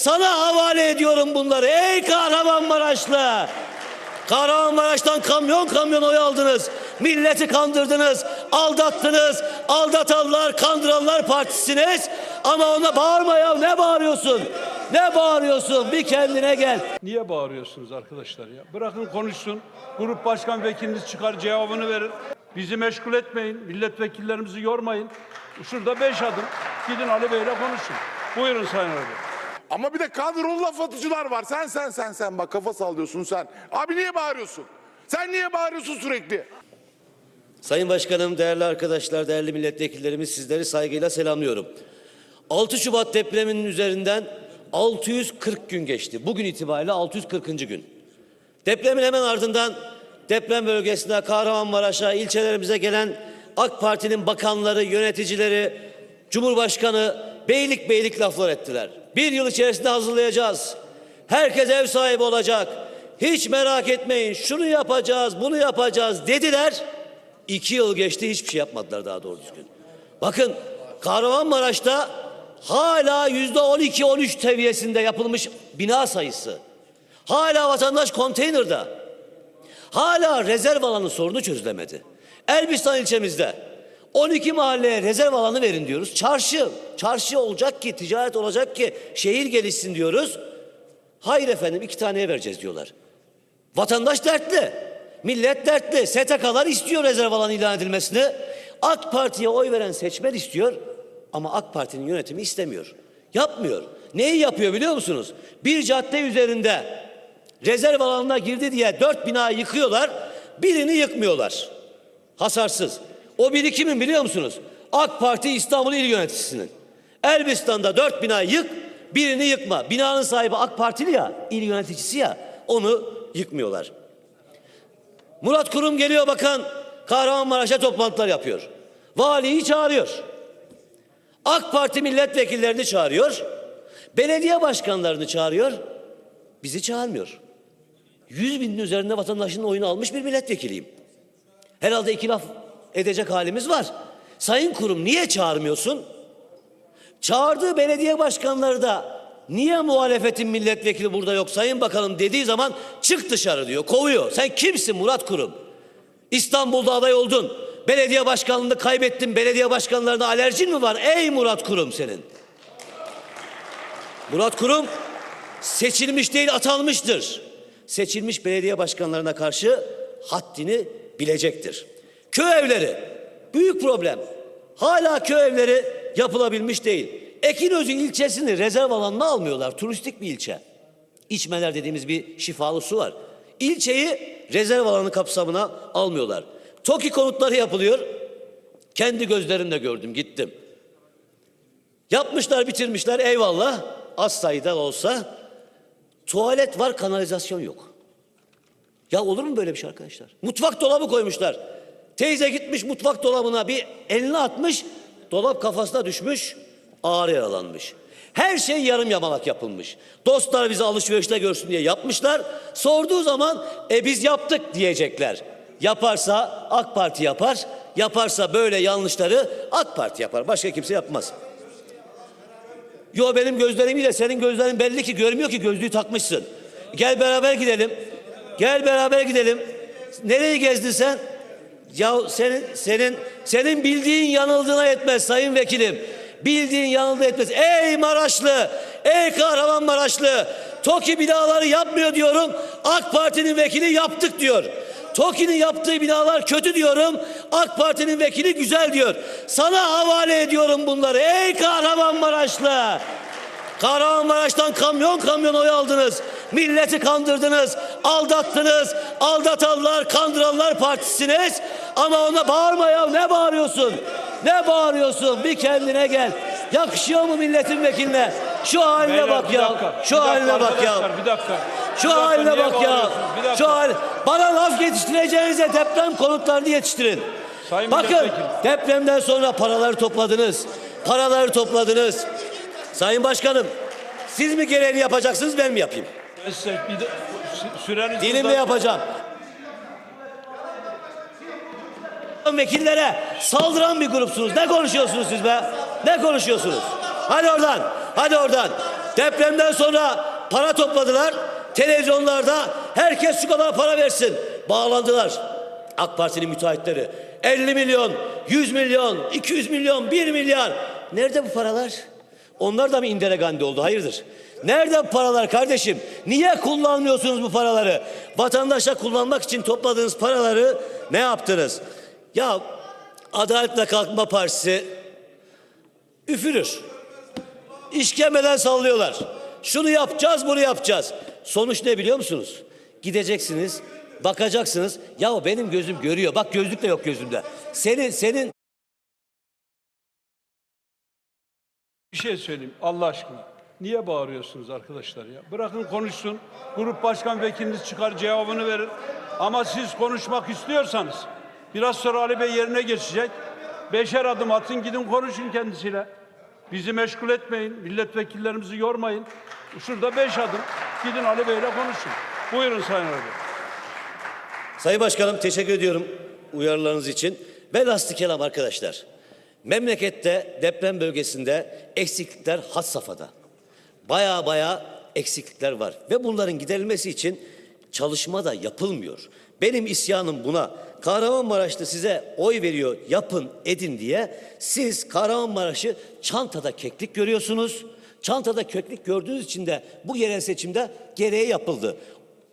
Sana havale ediyorum bunları. Ey Kahramanmaraşlı! Kahramanmaraş'tan kamyon kamyon oy aldınız. Milleti kandırdınız, aldattınız. Aldatanlar, kandıranlar partisiniz. Ama ona bağırma ya. Ne bağırıyorsun? Ne bağırıyorsun? Bir kendine gel. Niye bağırıyorsunuz arkadaşlar ya? Bırakın konuşsun. Grup başkan vekiliniz çıkar cevabını verir. Bizi meşgul etmeyin. Milletvekillerimizi yormayın. Şurada beş adım. Gidin Ali Bey'le konuşun. Buyurun Sayın Bey. Ama bir de kadrolu laf atıcılar var. Sen sen sen sen bak kafa sallıyorsun sen. Abi niye bağırıyorsun? Sen niye bağırıyorsun sürekli? Sayın Başkanım, değerli arkadaşlar, değerli milletvekillerimiz sizleri saygıyla selamlıyorum. 6 Şubat depreminin üzerinden 640 gün geçti. Bugün itibariyle 640. gün. Depremin hemen ardından deprem bölgesinde Kahramanmaraş'a, ilçelerimize gelen AK Parti'nin bakanları, yöneticileri, Cumhurbaşkanı beylik beylik laflar ettiler. Bir yıl içerisinde hazırlayacağız. Herkes ev sahibi olacak. Hiç merak etmeyin şunu yapacağız, bunu yapacağız dediler. İki yıl geçti hiçbir şey yapmadılar daha doğru düzgün. Bakın Kahramanmaraş'ta hala yüzde 12-13 seviyesinde yapılmış bina sayısı. Hala vatandaş konteynerde. Hala rezerv alanı sorunu çözülemedi. Elbistan ilçemizde 12 mahalleye rezerv alanı verin diyoruz. Çarşı, çarşı olacak ki, ticaret olacak ki şehir gelişsin diyoruz. Hayır efendim iki taneye vereceğiz diyorlar. Vatandaş dertli. Millet dertli. STK'lar istiyor rezerv alanı ilan edilmesini. AK Parti'ye oy veren seçmen istiyor ama AK Parti'nin yönetimi istemiyor. Yapmıyor. Neyi yapıyor biliyor musunuz? Bir cadde üzerinde rezerv alanına girdi diye dört bina yıkıyorlar. Birini yıkmıyorlar. Hasarsız. O biri kimin biliyor musunuz? AK Parti İstanbul İl Yöneticisinin. Elbistan'da dört bina yık, birini yıkma. Binanın sahibi AK Partili ya, il yöneticisi ya, onu yıkmıyorlar. Murat Kurum geliyor bakan Kahramanmaraş'a toplantılar yapıyor. Valiyi çağırıyor. AK Parti milletvekillerini çağırıyor. Belediye başkanlarını çağırıyor. Bizi çağırmıyor. Yüz binin üzerinde vatandaşın oyunu almış bir milletvekiliyim. Herhalde iki laf edecek halimiz var. Sayın kurum niye çağırmıyorsun? Çağırdığı belediye başkanları da niye muhalefetin milletvekili burada yok sayın bakalım dediği zaman çık dışarı diyor kovuyor. Sen kimsin Murat Kurum? İstanbul'da aday oldun. Belediye başkanlığını kaybettin. Belediye başkanlarına alerjin mi var? Ey Murat Kurum senin. Murat Kurum seçilmiş değil atanmıştır. Seçilmiş belediye başkanlarına karşı haddini bilecektir. Köy evleri büyük problem. Hala köy evleri yapılabilmiş değil. Ekinözü ilçesini rezerv alanına almıyorlar. Turistik bir ilçe. İçmeler dediğimiz bir şifalı su var. İlçeyi rezerv alanı kapsamına almıyorlar. TOKİ konutları yapılıyor. Kendi gözlerimle gördüm gittim. Yapmışlar bitirmişler eyvallah. Az sayıda olsa. Tuvalet var kanalizasyon yok. Ya olur mu böyle bir şey arkadaşlar? Mutfak dolabı koymuşlar. Teyze gitmiş mutfak dolabına bir elini atmış. Dolap kafasına düşmüş. Ağır yaralanmış. Her şey yarım yamalak yapılmış. Dostlar bizi alışverişte görsün diye yapmışlar. Sorduğu zaman e biz yaptık diyecekler. Yaparsa AK Parti yapar. Yaparsa böyle yanlışları AK Parti yapar. Başka kimse yapmaz. Yo benim gözlerim ile senin gözlerin belli ki görmüyor ki gözlüğü takmışsın. Gel beraber gidelim. Gel beraber gidelim. Nereyi gezdin sen? Ya senin senin senin bildiğin yanıldığına yetmez sayın vekilim. Bildiğin yanıldığı yetmez. Ey Maraşlı, ey Kahramanmaraşlı. TOKİ binaları yapmıyor diyorum. AK Parti'nin vekili yaptık diyor. TOKİ'nin yaptığı binalar kötü diyorum. AK Parti'nin vekili güzel diyor. Sana havale ediyorum bunları. Ey Kahramanmaraşlı. Kahramanmaraş'tan kamyon kamyon oy aldınız. Milleti kandırdınız, aldattınız. Aldatanlar, kandıranlar partisiniz. Ama ona bağırma ya. Ne bağırıyorsun? Ne bağırıyorsun? Bir kendine gel. Yakışıyor mu milletin vekiline? Şu haline Beyler, bak ya. dakika, Şu haline bak ya. Bir dakika. Şu Bir dakika, haline bak ya. Şu hal bana laf yetiştireceğinize deprem konutlarını yetiştirin. Sayın Bakın depremden sonra paraları topladınız. Paraları topladınız. Sayın Başkanım siz mi gereğini yapacaksınız ben mi yapayım? Süreniz Dilimle yapacağım. Vekillere saldıran bir grupsunuz. Ne konuşuyorsunuz siz be? Ne konuşuyorsunuz? Hadi oradan. Hadi oradan. Depremden sonra para topladılar. Televizyonlarda herkes şu kadar para versin. Bağlandılar. AK Parti'nin müteahhitleri. 50 milyon, 100 milyon, 200 milyon, 1 milyar. Nerede bu paralar? Onlar da mı Indira Gandhi oldu? Hayırdır? Nerede bu paralar kardeşim? Niye kullanmıyorsunuz bu paraları? Vatandaşa kullanmak için topladığınız paraları ne yaptınız? Ya Adalet ve Kalkınma Partisi üfürür. İşkembeden sallıyorlar. Şunu yapacağız, bunu yapacağız. Sonuç ne biliyor musunuz? Gideceksiniz, bakacaksınız. Ya benim gözüm görüyor. Bak gözlük de yok gözümde. Senin senin Bir şey söyleyeyim Allah aşkına. Niye bağırıyorsunuz arkadaşlar ya? Bırakın konuşsun. Grup başkan vekiliniz çıkar cevabını verir. Ama siz konuşmak istiyorsanız biraz sonra Ali Bey yerine geçecek. Beşer adım atın gidin konuşun kendisiyle. Bizi meşgul etmeyin. Milletvekillerimizi yormayın. Şurada beş adım. Gidin Ali Bey'le konuşun. Buyurun Sayın Ali Bey. Sayın Başkanım teşekkür ediyorum uyarılarınız için. Velhaslı kelam arkadaşlar. Memlekette deprem bölgesinde eksiklikler had safhada. Baya baya eksiklikler var ve bunların giderilmesi için çalışma da yapılmıyor. Benim isyanım buna. Kahramanmaraş'ta size oy veriyor, yapın, edin diye. Siz Kahramanmaraş'ı çantada keklik görüyorsunuz. Çantada keklik gördüğünüz için de bu yerel seçimde gereği yapıldı.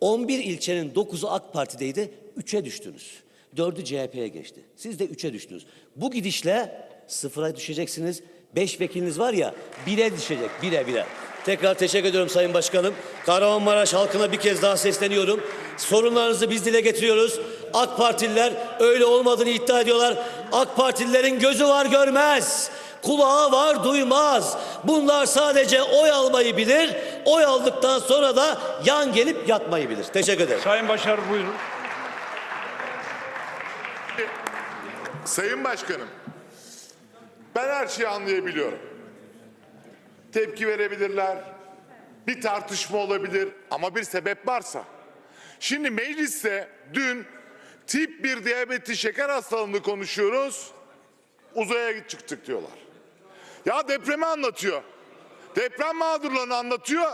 11 ilçenin 9'u AK Parti'deydi, 3'e düştünüz. 4'ü CHP'ye geçti. Siz de 3'e düştünüz. Bu gidişle sıfıra düşeceksiniz. 5 vekiliniz var ya 1'e düşecek, 1'e 1'e. Tekrar teşekkür ediyorum Sayın Başkanım. Kahramanmaraş halkına bir kez daha sesleniyorum. Sorunlarınızı biz dile getiriyoruz. AK Partililer öyle olmadığını iddia ediyorlar. AK Partililerin gözü var görmez. Kulağı var duymaz. Bunlar sadece oy almayı bilir. Oy aldıktan sonra da yan gelip yatmayı bilir. Teşekkür ederim. Sayın Başar buyurun. Sayın Başkanım, ben her şeyi anlayabiliyorum. Tepki verebilirler, bir tartışma olabilir ama bir sebep varsa. Şimdi mecliste dün tip 1 diyabeti şeker hastalığını konuşuyoruz, uzaya çıktık diyorlar. Ya depremi anlatıyor. Deprem mağdurlarını anlatıyor.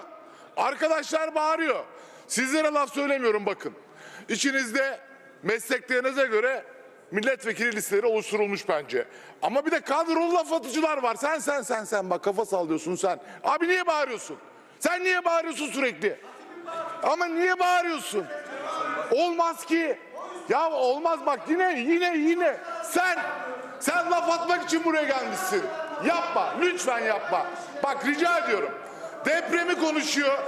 Arkadaşlar bağırıyor. Sizlere laf söylemiyorum bakın. İçinizde mesleklerinize göre milletvekili listeleri oluşturulmuş bence. Ama bir de kadrolu laf atıcılar var. Sen sen sen sen bak kafa sallıyorsun sen. Abi niye bağırıyorsun? Sen niye bağırıyorsun sürekli? Ama niye bağırıyorsun? Olmaz ki. Ya olmaz bak yine yine yine sen sen laf atmak için buraya gelmişsin. Yapma lütfen yapma. Bak rica ediyorum. Depremi konuşuyor.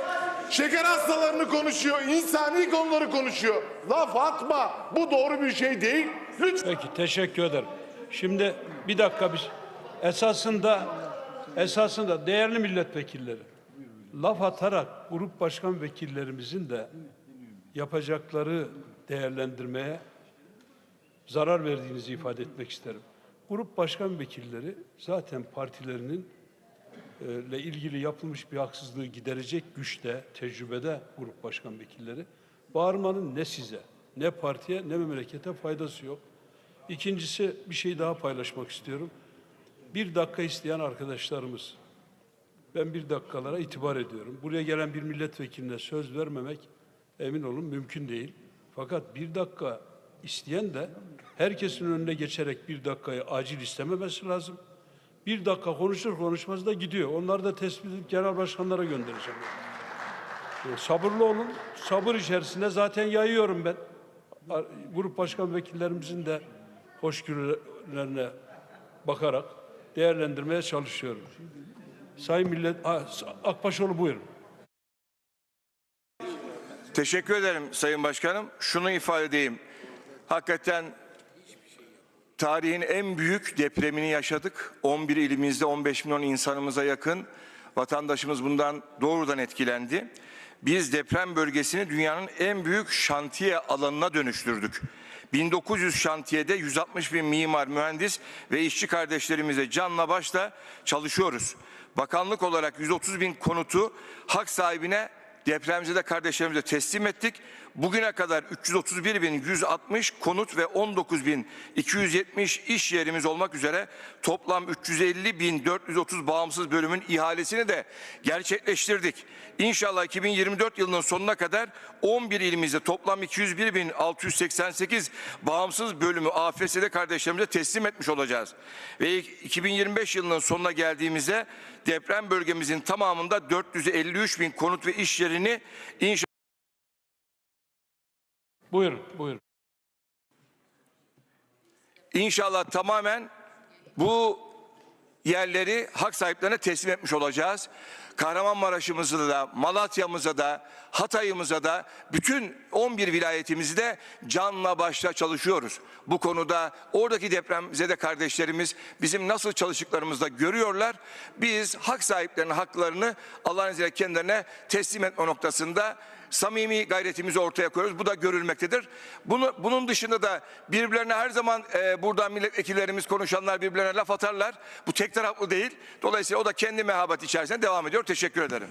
Şeker hastalarını konuşuyor. insani konuları konuşuyor. Laf atma. Bu doğru bir şey değil. Lütfen. Peki teşekkür ederim. Şimdi bir dakika biz esasında esasında değerli milletvekilleri laf atarak grup başkan vekillerimizin de yapacakları değerlendirmeye zarar verdiğinizi ifade etmek isterim. Grup başkan vekilleri zaten partilerinin e, ile ilgili yapılmış bir haksızlığı giderecek güçte, tecrübede grup başkan vekilleri. Bağırmanın ne size, ne partiye, ne memlekete faydası yok. İkincisi bir şey daha paylaşmak istiyorum. Bir dakika isteyen arkadaşlarımız, ben bir dakikalara itibar ediyorum. Buraya gelen bir milletvekiline söz vermemek emin olun mümkün değil. Fakat bir dakika isteyen de herkesin önüne geçerek bir dakikayı acil istememesi lazım. Bir dakika konuşur konuşmaz da gidiyor. Onları da tespit edip genel başkanlara göndereceğim. E, sabırlı olun. Sabır içerisinde zaten yayıyorum ben. Grup başkan vekillerimizin de hoşgörülerine bakarak değerlendirmeye çalışıyorum. Sayın Millet, Akbaşoğlu buyurun. Teşekkür ederim Sayın Başkanım. Şunu ifade edeyim. Hakikaten tarihin en büyük depremini yaşadık. 11 ilimizde 15 milyon insanımıza yakın vatandaşımız bundan doğrudan etkilendi. Biz deprem bölgesini dünyanın en büyük şantiye alanına dönüştürdük. 1900 şantiyede 160 bin mimar, mühendis ve işçi kardeşlerimize canla başla çalışıyoruz. Bakanlık olarak 130 bin konutu hak sahibine depremzede kardeşlerimize teslim ettik. Bugüne kadar 331.160 konut ve 19.270 iş yerimiz olmak üzere toplam 350.430 bağımsız bölümün ihalesini de gerçekleştirdik. İnşallah 2024 yılının sonuna kadar 11 ilimizde toplam 201.688 bağımsız bölümü AFS'de kardeşlerimize teslim etmiş olacağız. Ve 2025 yılının sonuna geldiğimizde deprem bölgemizin tamamında 453 bin konut ve iş yerini inşallah Buyurun, buyurun. İnşallah tamamen bu yerleri hak sahiplerine teslim etmiş olacağız. Kahramanmaraş'ımızda da, Malatya'mıza da, Hatay'ımıza da, bütün 11 vilayetimizde canla başla çalışıyoruz. Bu konuda oradaki depremzede kardeşlerimiz bizim nasıl çalıştıklarımızda görüyorlar. Biz hak sahiplerinin haklarını Allah'ın izniyle kendilerine teslim etme noktasında samimi gayretimizi ortaya koyuyoruz. Bu da görülmektedir. Bunu, bunun dışında da birbirlerine her zaman e, buradan milletvekillerimiz konuşanlar birbirlerine laf atarlar. Bu tek taraflı değil. Dolayısıyla o da kendi mehabet içerisinde devam ediyor. Teşekkür ederim.